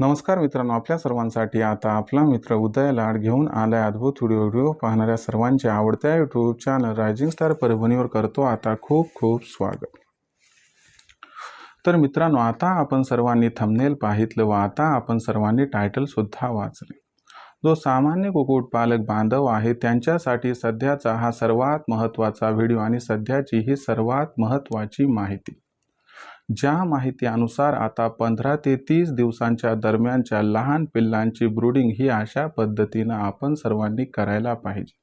नमस्कार मित्रांनो आपल्या सर्वांसाठी आता आपला मित्र उदय लाड घेऊन आलाय अद्भुत व्हिडिओ व्हिडिओ पाहणाऱ्या सर्वांच्या आवडत्या यूट्यूब चॅनल रायझिंग स्टार परभणीवर करतो आता खूप खूप स्वागत. तर मित्रांनो आता आपण सर्वांनी थंबनेल पाहितलं व आता आपण सर्वांनी टायटल सुद्धा वाचले. जो सामान्य कुक्कुटपालक बांधव आहे त्यांच्यासाठी सध्याचा हा सर्वात महत्त्वाचा व्हिडिओ आणि सध्याची ही सर्वात महत्त्वाची माहिती. ज्या माहितीनुसार आता पंधरा ते तीस दिवसांच्या दरम्यानच्या लहान पिल्लांची ब्रूडिंग ही अशा पद्धतीनं आपण सर्वांनी करायला पाहिजे.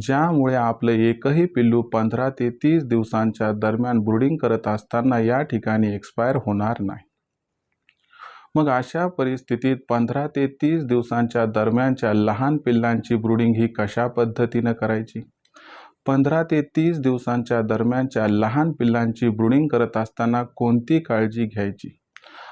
ज्यामुळे आपलं एकही पिल्लू पंधरा ते तीस दिवसांच्या दरम्यान ब्रूडिंग करत असताना या ठिकाणी एक्सपायर होणार नाही. मग अशा परिस्थितीत पंधरा ते तीस दिवसांच्या दरम्यानच्या लहान पिल्लांची ब्रूडिंग ही कशा पद्धतीनं करायची? पंधरा ते तीस दिवसांच्या दरम्यानच्या लहान पिल्लांची ब्रुडिंग करत असताना कोणती काळजी घ्यायची?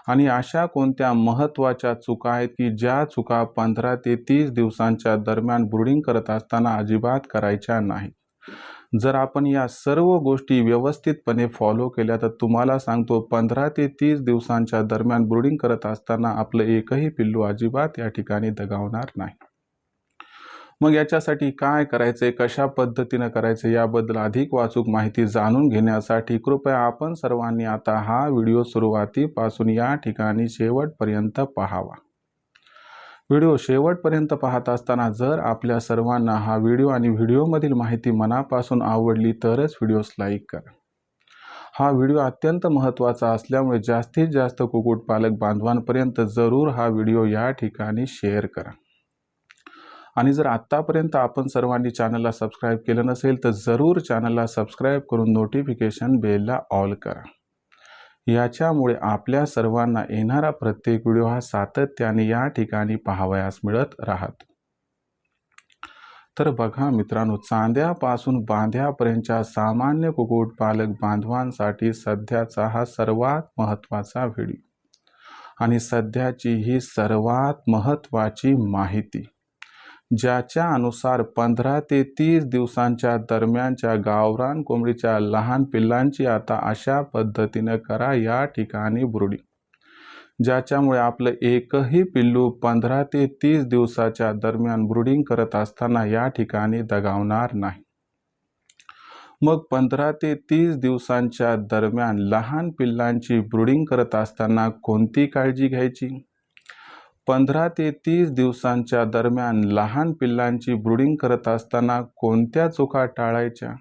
आणि अशा कोणत्या महत्त्वाच्या चुका आहेत की ज्या चुका पंधरा ते तीस दिवसांच्या दरम्यान ब्रुडिंग करत असताना अजिबात करायच्या नाहीत? जर आपण या सर्व गोष्टी व्यवस्थितपणे फॉलो केल्या तर तुम्हाला सांगतो पंधरा ते तीस दिवसांच्या दरम्यान ब्रुडिंग करत असताना आपलं एकही पिल्लू अजिबात या ठिकाणी दगावणार नाही. मग याच्यासाठी काय करायचे कशा पद्धतीनं करायचं याबद्दल अधिक वाचूक माहिती जाणून घेण्यासाठी कृपया आपण सर्वांनी आता हा व्हिडिओ सुरुवातीपासून या ठिकाणी शेवटपर्यंत पाहावा. व्हिडिओ शेवटपर्यंत पाहत असताना जर आपल्या सर्वांना हा व्हिडिओ आणि व्हिडिओमधील माहिती मनापासून आवडली तरच व्हिडिओस लाईक करा. हा व्हिडिओ अत्यंत महत्त्वाचा असल्यामुळे जास्तीत जास्त कुक्कुटपालक बांधवांपर्यंत जरूर हा व्हिडिओ या ठिकाणी शेअर करा. आणि जर आत्तापर्यंत आपण सर्वांनी चॅनलला सबस्क्राईब केलं नसेल तर जरूर चॅनलला सबस्क्राईब करून नोटिफिकेशन बेलला ऑल करा. याच्यामुळे आपल्या सर्वांना येणारा प्रत्येक व्हिडिओ हा सातत्याने या ठिकाणी पाहावयास मिळत राहत. तर बघा मित्रांनो चांद्यापासून बांध्यापर्यंतच्या सामान्य कुक्कुटपालक बांधवांसाठी सध्याचा हा सर्वात महत्त्वाचा व्हिडिओ आणि सध्याची ही सर्वात महत्त्वाची माहिती. ज्याच्या अनुसार पंधरा ते तीस दिवसांच्या दरम्यानच्या गावरान कोंबडीच्या लहान पिल्लांची आता अशा पद्धतीनं करा या ठिकाणी बुरडी. ज्याच्यामुळे आपलं एकही पिल्लू पंधरा ते तीस दिवसाच्या दरम्यान ब्रुडिंग करत असताना या ठिकाणी दगावणार नाही. मग पंधरा ते तीस दिवसांच्या दरम्यान लहान पिल्लांची ब्रुडिंग करत असताना कोणती काळजी घ्यायची? पंधरा ते तीस दिवसांच्या दरम्यान लहान पिल्लांची ब्रुडिंग करत असताना कोणत्या चुका टाळायच्या?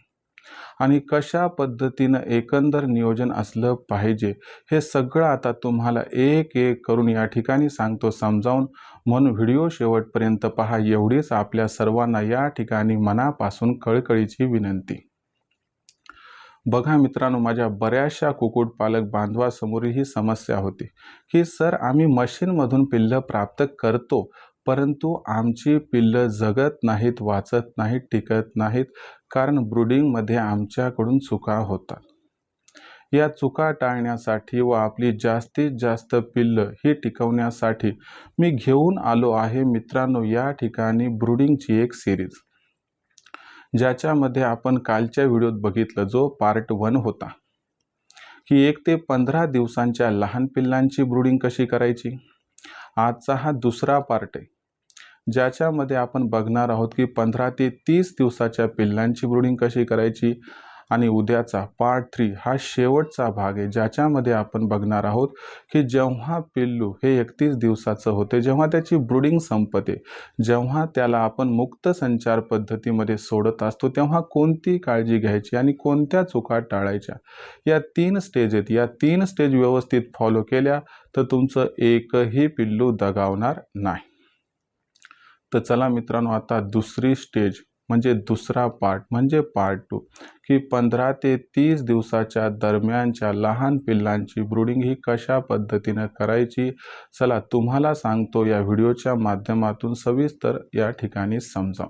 आणि कशा पद्धतीनं एकंदर नियोजन असलं पाहिजे? हे सगळं आता तुम्हाला एक एक करून या ठिकाणी सांगतो समजावून. म्हणून व्हिडिओ शेवटपर्यंत पहा. एवढीच आपल्या सर्वांना या ठिकाणी मनापासून कळकळीची विनंती. बघा मित्रांनो माझ्या बऱ्याचशा कुक्कुटपालक बांधवासमोर ही समस्या होती की सर आम्ही मशीनमधून पिल्लं प्राप्त करतो परंतु आमची पिल्लं जगत नाहीत वाचत नाहीत टिकत नाहीत कारण ब्रुडिंगमध्ये आमच्याकडून चुका होतात. या चुका टाळण्यासाठी व आपली जास्तीत जास्त पिल्लं ही टिकवण्यासाठी मी घेऊन आलो आहे मित्रांनो या ठिकाणी ब्रुडिंगची एक सिरीज ज्याच्यामध्ये आपण कालच्या व्हिडिओत बघितलं जो पार्ट वन होता. की एक ते पंधरा दिवसांच्या लहान पिल्लांची ब्रुडिंग कशी करायची? आजचा हा दुसरा पार्ट आहे. ज्याच्यामध्ये आपण बघणार आहोत की पंधरा ते तीस दिवसाच्या पिल्लांची ब्रुडिंग कशी करायची? आणि उद्याचा पार्ट थ्री हा शेवटचा भाग आहे ज्याच्यामध्ये आपण बघणार आहोत की जेव्हा पिल्लू हे एकतीस दिवसाचं होते जेव्हा त्याची ब्रुडिंग संपते जेव्हा त्याला आपण मुक्त संचार पद्धतीमध्ये सोडत असतो तेव्हा कोणती काळजी घ्यायची आणि कोणत्या चुका टाळायच्या? या तीन स्टेज आहेत. या तीन स्टेज व्यवस्थित फॉलो केल्या तर तुमचं एकही पिल्लू दगावणार नाही. तर चला मित्रांनो आता दुसरी स्टेज म्हणजे दुसरा पार्ट म्हणजे पार्ट टू की पंधरा ते तीस दिवसाच्या दरम्यानच्या लहान पिल्लांची ब्रुडिंग ही कशा पद्धतीनं करायची? चला तुम्हाला सांगतो या व्हिडिओच्या माध्यमातून सविस्तर या ठिकाणी समजा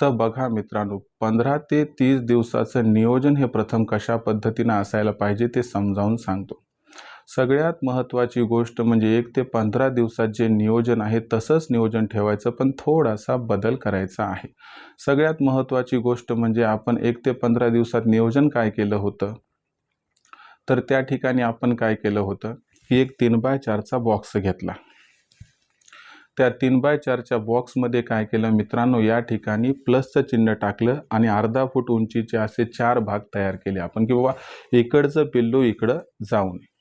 तर बघा मित्रांनो पंधरा ते तीस दिवसाचं नियोजन हे प्रथम कशा पद्धतीनं असायला पाहिजे ते समजावून सांगतो. सगळ्यात महत्त्वाची गोष्ट म्हणजे एक ते पंधरा दिवसात जे नियोजन आहे तसंच नियोजन ठेवायचं पण थोडासा बदल करायचा आहे. सगळ्यात महत्त्वाची गोष्ट म्हणजे आपण एक ते पंधरा दिवसात नियोजन काय केलं होतं? तर त्या ठिकाणी आपण काय केलं होतं? की एक तीन बाय चारचा बॉक्स घेतला. त्या तीन बाय चारच्या बॉक्समध्ये काय केलं? मित्रांनो या ठिकाणी प्लसचं चिन्ह टाकलं आणि अर्धा फूट उंचीचे असे चार भाग तयार केले आपण की बाबा इकडचं पिल्लू इकडं जाऊ नये.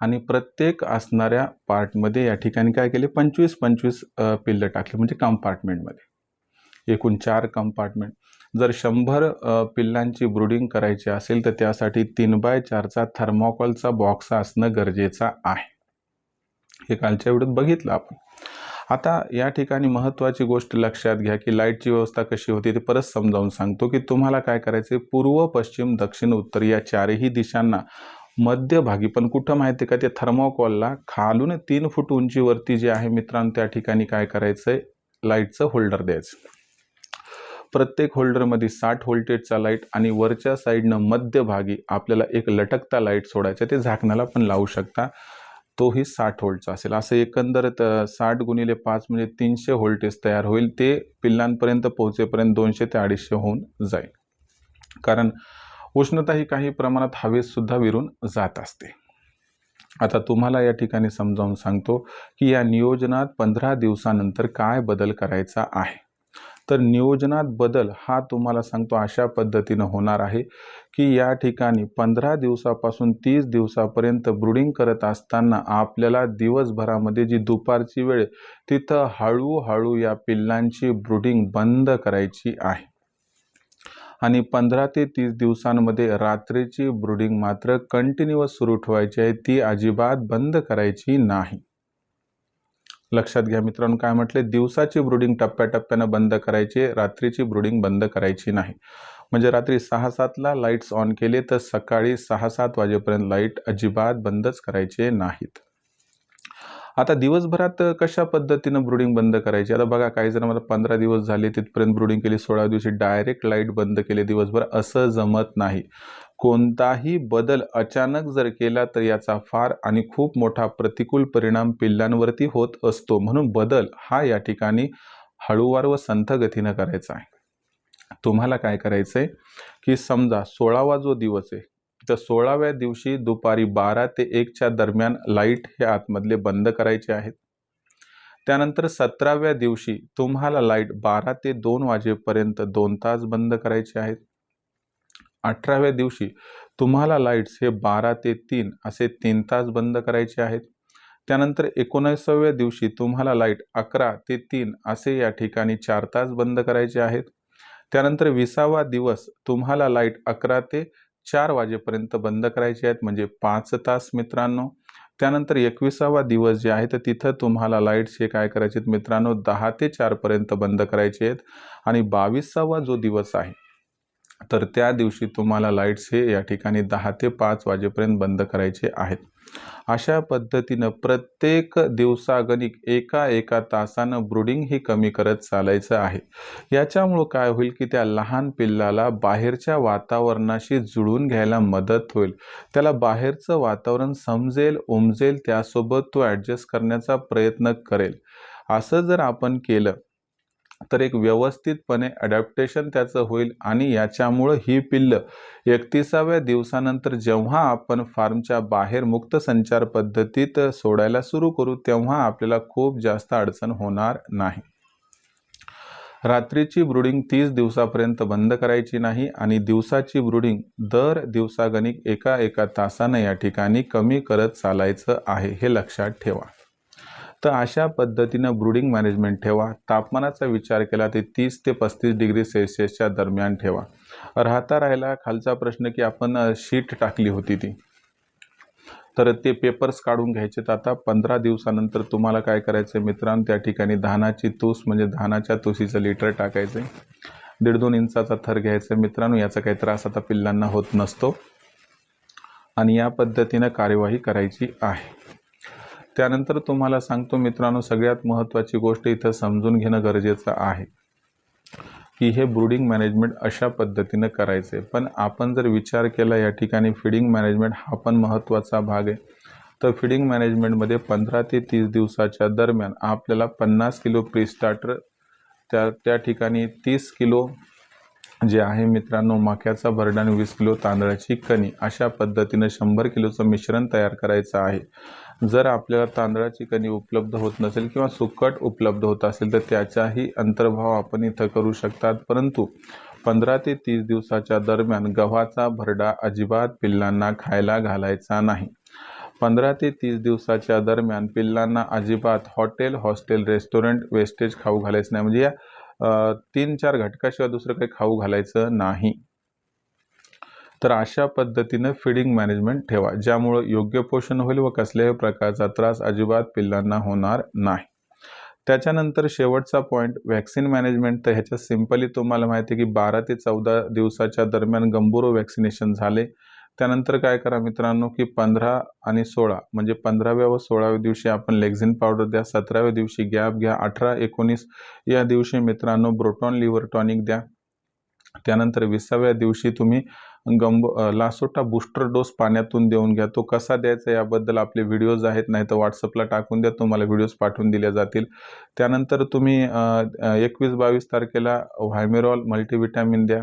आणि प्रत्येक असणाऱ्या पार्टमध्ये या ठिकाणी काय केले? पंचवीस पंचवीस पिल्लं टाकले म्हणजे कंपार्टमेंटमध्ये एकूण चार कंपार्टमेंट जर शंभर पिल्लांची ब्रुडिंग करायची असेल तर त्यासाठी तीन बाय चारचा थर्मोकॉलचा बॉक्स असणं गरजेचं आहे. हे कालच्या व्हिडिओत बघितलं आपण. आता या ठिकाणी महत्त्वाची गोष्ट लक्षात घ्या की लाईटची व्यवस्था कशी होती ते परत समजावून सांगतो की तुम्हाला काय करायचे पूर्व पश्चिम दक्षिण उत्तर या चारही दिशांना मध्यभागी पण कुठं माहिती आहे का ते थर्मोकॉलला खालून तीन फूट उंचीवरती जे आहे मित्रांनो त्या ठिकाणी काय करायचं आहे लाईटचं होल्डर द्यायचं. प्रत्येक होल्डरमध्ये साठ व्होल्टेजचा लाइट आणि वरच्या साईडनं मध्यभागी आपल्याला एक लटकता लाइट सोडायचा ते झाकणाला पण लावू शकता. तोही साठ व्होल्टचा असेल. असं एकंदरीत साठ गुणिले पाच म्हणजे तीनशे व्होल्टेज तयार होईल. ते पिल्लांपर्यंत पोहोचेपर्यंत दोनशे ते अडीचशे होऊन जाईल. कारण उष्णता ही काही प्रमाणात हवेतसुद्धा विरून जात असते. आता तुम्हाला या ठिकाणी समजावून सांगतो की या नियोजनात पंधरा दिवसानंतर काय बदल करायचा आहे. तर नियोजनात बदल हा तुम्हाला सांगतो अशा पद्धतीनं होणार आहे की या ठिकाणी पंधरा दिवसापासून तीस दिवसापर्यंत ब्रुडिंग करत असताना आपल्याला दिवसभरामध्ये जी दुपारची वेळ तिथं हळूहळू या पिल्लांची ब्रुडिंग बंद करायची आहे. आणि पंधरा ते तीस दिवसांमध्ये रात्रीची ब्रुडिंग मात्र कंटिन्युअस सुरू ठेवायची आहे. ती अजिबात बंद करायची नाही. लक्षात घ्या मित्रांनो काय म्हटले? दिवसाची ब्रुडिंग टप्प्याटप्प्यानं बंद करायची रात्रीची ब्रुडिंग बंद करायची नाही. म्हणजे रात्री सहा सातला लाईट्स ऑन केले तर सकाळी सहा सात वाजेपर्यंत लाइट अजिबात बंदच करायचे नाहीत. आता दिवसभरात कशा पद्धतीनं ब्रुडिंग बंद करायची? आता बघा काही जण मला पंधरा दिवस झाले तिथपर्यंत ब्रुडिंग केली सोळा दिवशी डायरेक्ट लाइट बंद केले दिवसभर. असं जमत नाही. कोणताही बदल अचानक जर केला तर याचा फार आणि खूप मोठा प्रतिकूल परिणाम पिल्लांवरती होत असतो. म्हणून बदल हा या ठिकाणी हळूवार व संथ गतीनं करायचा आहे. तुम्हाला काय करायचं आहे की समजा सोळावा जो दिवस आहे तर सोळाव्या दिवशी दुपारी बारा ते एकच्या दरम्यान लाइट हे आतमधले बंद करायचे आहेत. त्यानंतर सतराव्या दिवशी तुम्हाला लाइट बारा ते दोन वाजेपर्यंत दोन तास बंद करायचे आहेत. अठराव्या दिवशी तुम्हाला लाईट्स हे बारा ते तीन असे तीन तास बंद करायचे आहेत. त्यानंतर एकोणीसाव्या दिवशी तुम्हाला लाइट अकरा ते तीन असे या ठिकाणी चार तास बंद करायचे आहेत. त्यानंतर विसावा दिवस तुम्हाला लाइट अकरा ते चार वाजेपर्यंत बंद करायचे आहेत म्हणजे पाच तास मित्रांनो. त्यानंतर एकविसावा दिवस जे आहे तर तिथं तुम्हाला लाईट्स हे काय करायचे आहेत मित्रांनो दहा ते चारपर्यंत बंद करायचे आहेत. आणि बावीसावा जो दिवस आहे तर त्या दिवशी तुम्हाला लाईट्स हे या ठिकाणी दहा ते पाच वाजेपर्यंत बंद करायचे आहेत. अशा पद्धतीनं प्रत्येक दिवसागणिक एका एका तासानं ब्रुडिंग ही कमी करत चालायचं आहे. याच्यामुळं काय होईल की त्या लहान पिल्लाला बाहेरच्या वातावरणाशी जुळून घ्यायला मदत होईल. त्याला बाहेरचं वातावरण समजेल उमजेल त्यासोबत तो ॲडजस्ट करण्याचा प्रयत्न करेल. असं जर आपण केलं तर एक व्यवस्थितपणे अडॅप्टेशन त्याचं होईल आणि याच्यामुळं ही पिल्लं एकतीसाव्या दिवसानंतर जेव्हा आपण फार्मच्या बाहेर मुक्त संचार पद्धतीत सोडायला सुरू करू तेव्हा आपल्याला खूप जास्त अडचण होणार नाही. रात्रीची ब्रुडिंग तीस दिवसापर्यंत बंद करायची नाही आणि दिवसाची ब्रुडिंग दर दिवसागणिक एका एका तासानं या ठिकाणी कमी करत चालायचं आहे हे लक्षात ठेवा. तर अशा पद्धतीनं ब्रुडिंग मॅनेजमेंट ठेवा. तापमानाचा विचार केला ते तीस ते पस्तीस डिग्री सेल्सिअसच्या दरम्यान ठेवा. राहता राहिला खालचा प्रश्न की आपण शीट टाकली होती ती. तर ते पेपर्स काढून घ्यायचे तर आता पंधरा दिवसानंतर तुम्हाला काय करायचं आहे मित्रांनो? त्या ठिकाणी धानाची तूस म्हणजे धानाच्या तुसीचं लिटर टाकायचं आहे दीड दोन इंचाचा थर घ्यायचा आहे मित्रांनो याचा काही त्रास आता पिल्लांना होत नसतो. आणि या पद्धतीनं कार्यवाही करायची आहे. त्यानंतर तुम्हाला सांगतो मित्रांनो सगळ्यात महत्त्वाची गोष्ट इथं समजून घेणं गरजेचं आहे की हे ब्रुडिंग मॅनेजमेंट अशा पद्धतीनं करायचं आहे पण आपण जर विचार केला या ठिकाणी फिडिंग मॅनेजमेंट हा पण महत्त्वाचा भाग आहे. तर फिडिंग मॅनेजमेंटमध्ये पंधरा ते तीस दिवसाच्या दरम्यान आपल्याला पन्नास किलो प्री स्टार्टर त्या त्या ठिकाणी तीस किलो जे आहे मित्रांनो मक्याचा भरडा आणि वीस किलो तांदळाची कणी अशा पद्धतीनं शंभर किलोचं मिश्रण तयार करायचं आहे. जर आपल्याला तांदळाची कणी उपलब्ध होत नसेल किंवा सुकट उपलब्ध होत असेल तर त्याचाही अंतर्भाव आपण इथं करू शकतात. परंतु पंधरा ते तीस दिवसाच्या दरम्यान गव्हाचा भरडा अजिबात पिल्लांना खायला घालायचा नाही. पंधरा ते तीस दिवसाच्या दरम्यान पिल्लांना अजिबात हॉटेल हॉस्टेल रेस्टॉरंट वेस्टेज खाऊ घालायचं नाही. म्हणजे या तीन चार घटकाशिवाय दुसरं काही खाऊ घालायचं नाही. तर अशा पद्धतीनं फिडिंग मॅनेजमेंट ठेवा ज्यामुळं योग्य पोषण होईल व कसल्याही प्रकारचा त्रास अजिबात पिल्लांना होणार नाही. त्याच्यानंतर शेवटचा पॉईंट व्हॅक्सिन मॅनेजमेंट तर ह्याच्यात सिम्पली तुम्हाला माहिती आहे की बारा ते चौदा दिवसाच्या दरम्यान गंभीर वॅक्सिनेशन झाले. त्यानंतर काय करा मित्रांनो की पंधरा आणि सोळा म्हणजे पंधराव्या व सोळाव्या दिवशी आपण लेक्झिन पावडर द्या सतराव्या दिवशी गॅप घ्या अठरा एकोणीस या दिवशी मित्रांनो ब्रोटॉन लिव्हर टॉनिक द्या. त्यानंतर विसाव्या दिवशी तुम्ही गंब लासोटा बूस्टर डोस पाण्यातून देऊन घ्या. तो कसा द्यायचा याबद्दल आपले व्हिडिओज आहेत नाही तर व्हॉट्सअपला टाकून द्या. तुम्हाला व्हिडिओज पाठवून दिल्या जातील. त्यानंतर तुम्ही एकवीस बावीस तारखेला व्हायमेरॉल मल्टीविटॅमिन द्या.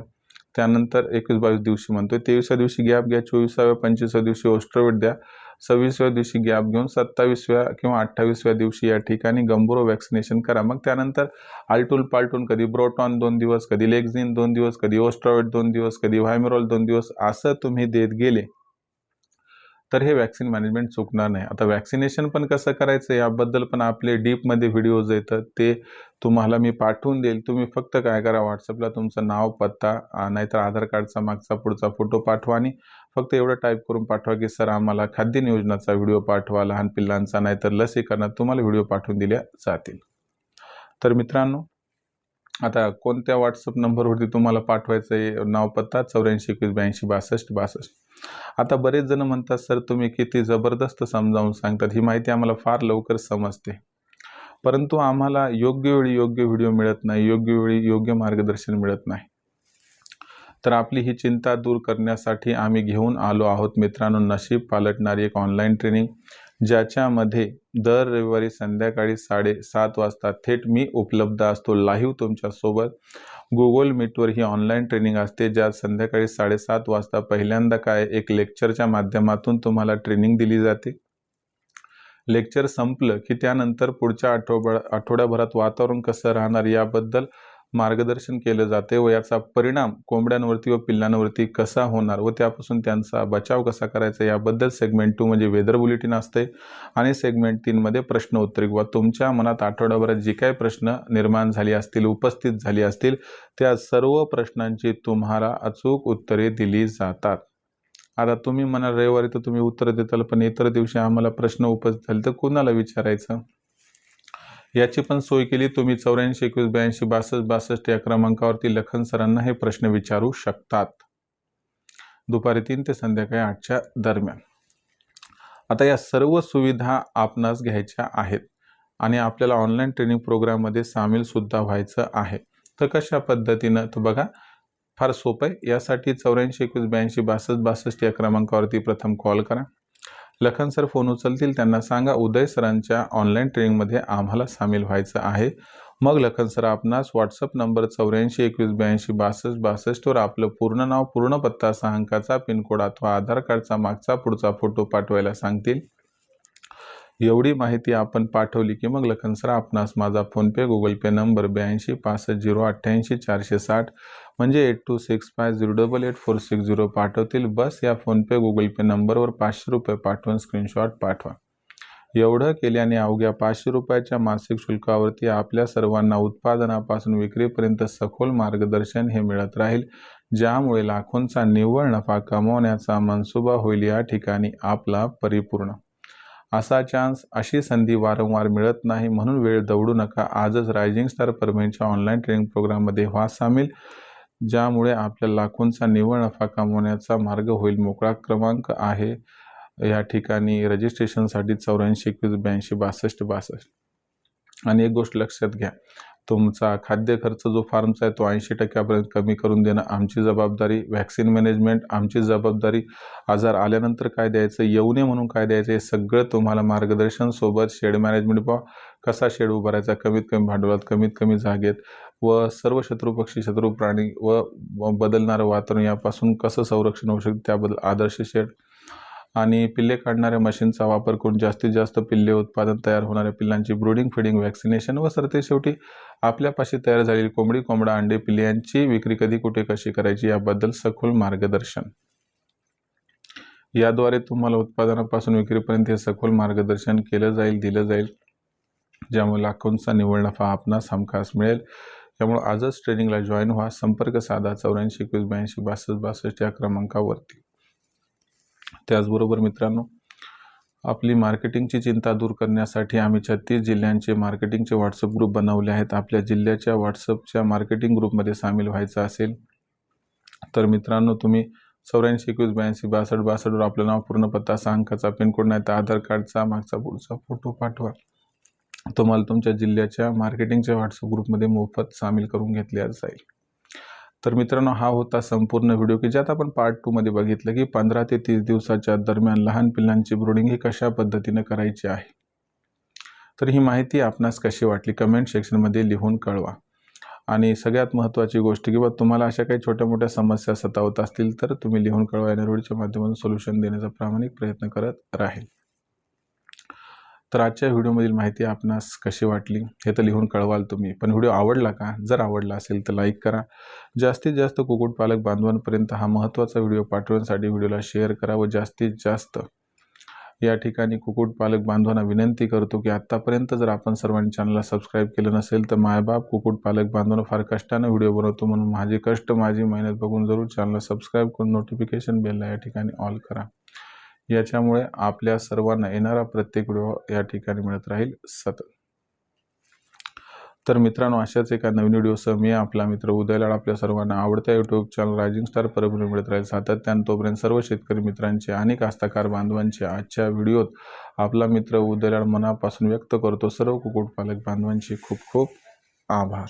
त्यानंतर एकवीस बावीस दिवशी म्हणतो तेवीसव्या दिवशी गॅप घ्या. चोवीसाव्या पंचवीसव्या दिवशी ओस्ट्रोवेट द्या. सव्वीसव्या दिवशी गॅप घेऊन सत्तावीसव्या किंवा अठ्ठावीसव्या दिवशी या ठिकाणी गंभीर वॅक्सिनेशन करा. मग त्यानंतर आलटून पालटून कधी ब्रोटॉन दोन दिवस कधी लेक्झिन दोन दिवस कधी ओस्ट्रॉइड दोन दिवस कधी व्हायमेरॉल दोन दिवस असं तुम्ही देत गेले तर हे वॅक्सिन मॅनेजमेंट चुकणार नाही. आता वॅक्सिनेशन पण कसं करायचं याबद्दल पण आपले डीपमध्ये व्हिडिओज येतात. ते तुम्हाला मी पाठवून देईल. तुम्ही फक्त काय करा व्हॉट्सअपला तुमचं नाव पत्ता नाहीतर आधार कार्डचा मागचा पुढचा फोटो पाठवा आणि फक्त एवढं टाईप करून पाठवा की सर आम्हाला खाद्य नियोजनाचा व्हिडिओ पाठवा लहान पिल्लांचा नाहीतर लसीकरणात तुम्हाला व्हिडिओ पाठवून दिल्या जातील. तर मित्रांनो आता कोणत्या व्हॉट्सअप नंबरवरती तुम्हाला पाठवायचं आहे नाव पत्ता चौऱ्याऐंशी एकवीस ब्याऐंशी बासष्ट बासष्ट. आता बरेच जण म्हणतात सर तुम्ही किती जबरदस्त समजावून सांगतात. ही माहिती आम्हाला फार लवकर समजते. परंतु आम्हाला योग्य वेळी योग्य व्हिडिओ मिळत नाही योग्य वेळी योग्य मार्गदर्शन मिळत नाही. तर आपली ही चिंता दूर करण्यासाठी आम्ही घेऊन आलो आहोत. मित्रांनो नशीब पालटणारी एक ऑनलाईन ट्रेनिंग ज्याच्यामध्ये दर रविवारी संध्याकाळी साडेसात वाजता थेट मी उपलब्ध असतो. लाईव्ह तुमच्यासोबत. गुगल मीटवर ही ऑनलाईन ट्रेनिंग असते ज्यात संध्याकाळी साडेसात वाजता पहिल्यांदा काय एक लेक्चरच्या माध्यमातून तुम्हाला ट्रेनिंग दिली जाते. लेक्चर संपलं की त्यानंतर पुढच्या आठवड आठवड्याभरात वातावरण कसं राहणार याबद्दल मार्गदर्शन केलं जाते व याचा परिणाम कोंबड्यांवरती व पिल्लांवरती कसा होणार व त्यापासून त्यांचा बचाव कसा करायचा याबद्दल सेगमेंट टू म्हणजे वेदर बुलेटिन असते. आणि सेगमेंट तीनमध्ये प्रश्न उत्तरे किंवा तुमच्या मनात आठवड्याभरात जे काही प्रश्न निर्माण झाले असतील उपस्थित झाले असतील त्या सर्व प्रश्नांची तुम्हाला अचूक उत्तरे दिली जातात. आता तुम्ही म्हणाल रविवारी तर तुम्ही उत्तर देताल पण इतर दिवशी आम्हाला प्रश्न उपस्थित झाले तर कुणाला विचारायचं? याची पण सोय केली. तुम्ही चौऱ्याऐंशी एकवीस ब्याऐंशी बासष्ट बासष्ट या क्रमांकावरती लखन सरांना हे प्रश्न विचारू शकतात. दुपारी तीन ते संध्याकाळी आठच्या दरम्यान. आता या सर्व सुविधा आपणास घ्यायच्या आहेत आणि आपल्याला ऑनलाईन ट्रेनिंग प्रोग्राममध्ये सामील सुद्धा व्हायचं आहे. तर कशा पद्धतीनं? तर बघा फार सोपं आहे. यासाठी चौऱ्याऐंशी एकवीस ब्याऐंशी बासष्ट बासष्ट या क्रमांकावरती प्रथम कॉल करा. लखन सर फोन उचलतील त्यांना सांगा उदय सरांच्या ऑनलाईन ट्रेनिंगमध्ये आम्हाला सामील व्हायचं आहे. मग लखन सर आपणास व्हॉट्सअप नंबर चौऱ्याऐंशी एकवीस ब्याऐंशी बासष्ट बासष्टवर आपलं पूर्ण नाव पूर्ण पत्ता सहा अंकाचा पिनकोड अथवा आधार कार्डचा मागचा पुढचा फोटो पाठवायला सांगतील. एवढी माहिती आपण पाठवली की मग लखन सर आपणास माझा फोनपे गुगल पे नंबर ब्याऐंशी पासष्ट झिरो अठ्ठ्याऐंशी चारशे साठ म्हणजे eight two six five zero double eight four six zero पाठवतील. बस या फोनपे गुगल पे नंबरवर पाचशे रुपये पाठवून स्क्रीनशॉट पाठवा. एवढं केल्याने अवघ्या पाचशे रुपयाच्या मासिक शुल्कावरती आपल्या सर्वांना उत्पादनापासून विक्रीपर्यंत सखोल मार्गदर्शन हे मिळत राहील ज्यामुळे लाखोंचा निव्वळ नफा कमवण्याचा मनसुबा होईल या ठिकाणी आपला परिपूर्ण. असा चान्स अशी संधी वारंवार मिळत नाही म्हणून वेळ दवडू नका. आजच रायझिंग स्टार परभणीच्या ऑनलाईन ट्रेनिंग प्रोग्राममध्ये व्हा सामील ज्यामुळे आपल्या लाखोंचा निव्वळ नफा कमवण्याचा मार्ग होईल. मोकळा क्रमांक आहे. या ठिकाणी रजिस्ट्रेशनसाठी चौऱ्याऐंशी एकवीस ब्याऐंशी बासष्ट बासष्ट. आणि एक गोष्ट लक्षात घ्या. तुमचा खाद्य खर्च जो फार्मचा आहे तो ऐंशी टक्क्यापर्यंत कमी करून देणं आमची जबाबदारी. व्हॅक्सिन मॅनेजमेंट आमची जबाबदारी. आजार आल्यानंतर काय द्यायचं? येऊ नये म्हणून काय द्यायचं? हे सगळं तुम्हाला मार्गदर्शन सोबत शेड मॅनेजमेंट पहा. कसा शेड उभारायचा कमीत कमी भांडवलात कमीत कमी जागेत व सर्व शत्रू पक्षी शत्रू प्राणी व बदलणारं वातावरण यापासून कसं संरक्षण होऊ शकतं? त्याबद्दल आदर्श शेड आणि पिल्ले काढणाऱ्या मशीनचा वापर करून जास्तीत जास्त पिल्ले उत्पादन तयार होणाऱ्या पिल्लांची ब्रुडिंग फिडिंग वॅक्सिनेशन व सरते शेवटी आपल्यापाशी तयार झालेली कोंबडी कोंबडा अंडे पिल्ले यांची विक्री कधी कुठे कशी करायची याबद्दल सखोल मार्गदर्शन. याद्वारे तुम्हाला उत्पादनापासून विक्रीपर्यंत हे सखोल मार्गदर्शन केलं जाईल दिलं जाईल. ज्यामुळे लाखोंचा निव्वळ नफा आपणास हमखास मिळेल. त्यामुळे आजच ट्रेनिंगला जॉईन व्हा. संपर्क साधा चौऱ्याऐंशी एकवीस ब्याऐंशी बासष्ट बासष्ट या क्रमांकावरती. त्याचबरोबर मित्रांनो आपली मार्केटिंगची चिंता दूर करण्यासाठी आम्ही छत्तीस जिल्ह्यांचे मार्केटिंगचे व्हॉट्सअप ग्रुप बनवले आहेत. आपल्या जिल्ह्याच्या व्हॉट्सअपच्या मार्केटिंग ग्रुपमध्ये सामील व्हायचं असेल तर मित्रांनो तुम्ही चौऱ्याऐंशी एकवीस ब्याऐंशी बासष्ट बासष्टवर आपलं नाव पूर्ण पत्ता सहा अंकाचा पिनकोड नाही तर आधार कार्डचा मागचा पुढचा फोटो पाठवा. तुम्हाला तुमच्या जिल्ह्याच्या मार्केटिंगच्या व्हॉट्सअप ग्रुपमध्ये मोफत सामील करून घेतले जाईल. तर मित्रांनो हा होता संपूर्ण व्हिडिओ की ज्यात आपण पार्ट टूमध्ये बघितलं की पंधरा ते तीस दिवसाच्या दरम्यान लहान पिल्लांची ब्रुडिंग ही कशा पद्धतीनं करायची आहे. तर ही माहिती आपणास कशी वाटली कमेंट सेक्शनमध्ये लिहून कळवा. आणि सगळ्यात महत्त्वाची गोष्ट किंवा तुम्हाला अशा काही छोट्या मोठ्या समस्या सतावत असतील तर तुम्ही लिहून कळवा. या निरोडीच्या माध्यमातून सोल्युशन देण्याचा प्रामाणिक प्रयत्न करत राहील. तर आजच्या व्हिडिओमधील माहिती आपणास कशी वाटली हे तर लिहून कळवाल तुम्ही. पण व्हिडिओ आवडला का? जर आवडला असेल तर लाईक करा. जास्तीत जास्त कुक्कुटपालक बांधवांपर्यंत हा महत्त्वाचा व्हिडिओ पाठवण्यासाठी व्हिडिओला शेअर करा व जास्तीत जास्त या ठिकाणी कुक्कुटपालक बांधवांना विनंती करतो की आत्तापर्यंत जर आपण सर्वांनी चॅनलला सबस्क्राईब केलं नसेल तर मायबाप कुक्कुटपालक बांधवांना फार कष्टानं व्हिडिओ बनवतो म्हणून माझे कष्ट माझी मेहनत बघून जरूर चॅनलला सबस्क्राईब करून नोटिफिकेशन बेलला या ठिकाणी ऑल करा. याच्यामुळे आपल्या सर्वांना येणारा प्रत्येक व्हिडिओ या ठिकाणी मिळत राहील सतत. तर मित्रांनो अशाच एका नवीन व्हिडिओसह मी आपला मित्र उदयलाड आपल्या सर्वांना आवडत्या YouTube channel rising star Parbhani मिळत राहील सातत्यानं. तोपर्यंत सर्व शेतकरी मित्रांचे आणि कास्तकार बांधवांचे आजच्या व्हिडिओत आपला मित्र उदयलाड मनापासून व्यक्त करतो. सर्व कुक्कुटपालक बांधवांचे खूप खूप आभार.